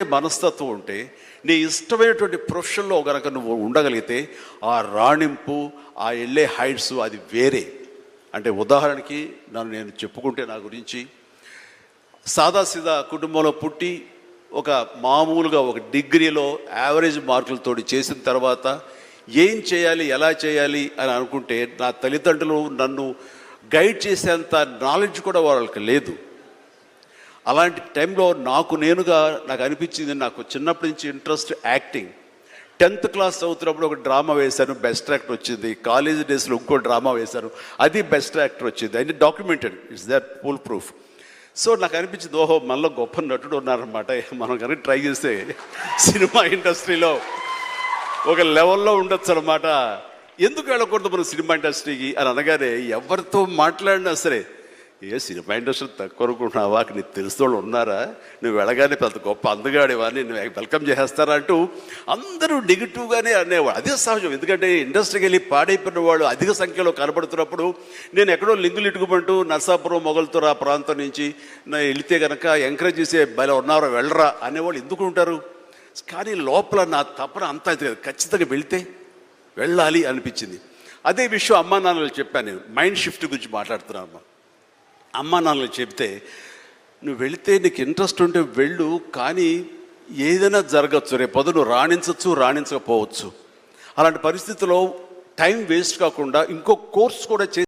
మనస్తత్వం ఉంటే నీ ఇష్టమైనటువంటి ప్రొఫెషన్లో కనుక నువ్వు ఉండగలిగితే ఆ రాణింపు ఆ వెళ్ళే హైట్స్ అది వేరే. అంటే ఉదాహరణకి నన్ను నేను చెప్పుకుంటే నా గురించి సాదాసీదా కుటుంబంలో పుట్టి ఒక మామూలుగా ఒక డిగ్రీలో యావరేజ్ మార్కులతోటి చేసిన తర్వాత ఏం చేయాలి ఎలా చేయాలి అని అనుకుంటే నా తల్లిదండ్రులు నన్ను గైడ్ చేసేంత నాలెడ్జ్ కూడా వాళ్ళకి లేదు. అలాంటి టైంలో నాకు నేనుగా నాకు అనిపించింది నాకు చిన్నప్పటి నుంచి ఇంట్రెస్ట్ యాక్టింగ్. టెన్త్ క్లాస్ చదువుతున్నప్పుడు ఒక డ్రామా వేశాను బెస్ట్ యాక్టర్ వచ్చింది. కాలేజ్ డేస్లో ఇంకో డ్రామా వేశాను అది బెస్ట్ యాక్టర్ వచ్చింది. అది documented it's that full proof. So నాకు అనిపించింది ఓహో మనలో గొప్ప నటుడు ఉన్నారనమాట మనం కనుక ట్రై చేస్తే సినిమా ఇండస్ట్రీలో ఒక లెవెల్లో ఉండొచ్చు అనమాట ఎందుకు వెళ్ళకూడదు మనం సినిమా ఇండస్ట్రీకి? అని అనగానే ఎవరితో మాట్లాడినా సరే ఏ సినిమా ఇండస్ట్రీ తక్కువ అనుకుంటున్నావా నీకు తెలిసిన వాళ్ళు ఉన్నారా? నువ్వు వెళ్ళగానే పెద్ద గొప్ప అందగాడేవా నువ్వు వెల్కమ్ చేసేస్తారా అంటూ అందరూ నెగిటివ్గానే అనేవాడు అదే సహజం. ఎందుకంటే ఇండస్ట్రీకి వెళ్ళి పాడైపోయిన వాళ్ళు అధిక సంఖ్యలో కనబడుతున్నప్పుడు నేను ఎక్కడో లింగులు ఇటుకుమంటూ నర్సాపురం మొగల్తూరు ఆ ప్రాంతం నుంచి నేను వెళితే కనుక ఎంకరేజ్ చేసే బయలు ఉన్నారో వెళ్ళరా అనేవాళ్ళు ఎందుకు ఉంటారు? కానీ లోపల నా తపన అంతా ఇది. కాదు. ఖచ్చితంగా వెళితే వెళ్ళాలి అనిపించింది. అదే విషయం అమ్మా నాన్నలు చెప్పాను నేను. మైండ్ షిఫ్ట్ గురించి మాట్లాడుతున్నాను అమ్మ నాన్నలు చెప్తే నువ్వు వెళితే నీకు ఇంట్రెస్ట్ ఉంటే వెళ్ళు కానీ ఏదైనా జరగచ్చు రేపు పదును నువ్వు రాణించవచ్చు రాణించకపోవచ్చు. అలాంటి పరిస్థితిలో టైం వేస్ట్ కాకుండా ఇంకో కోర్స్ కూడా చే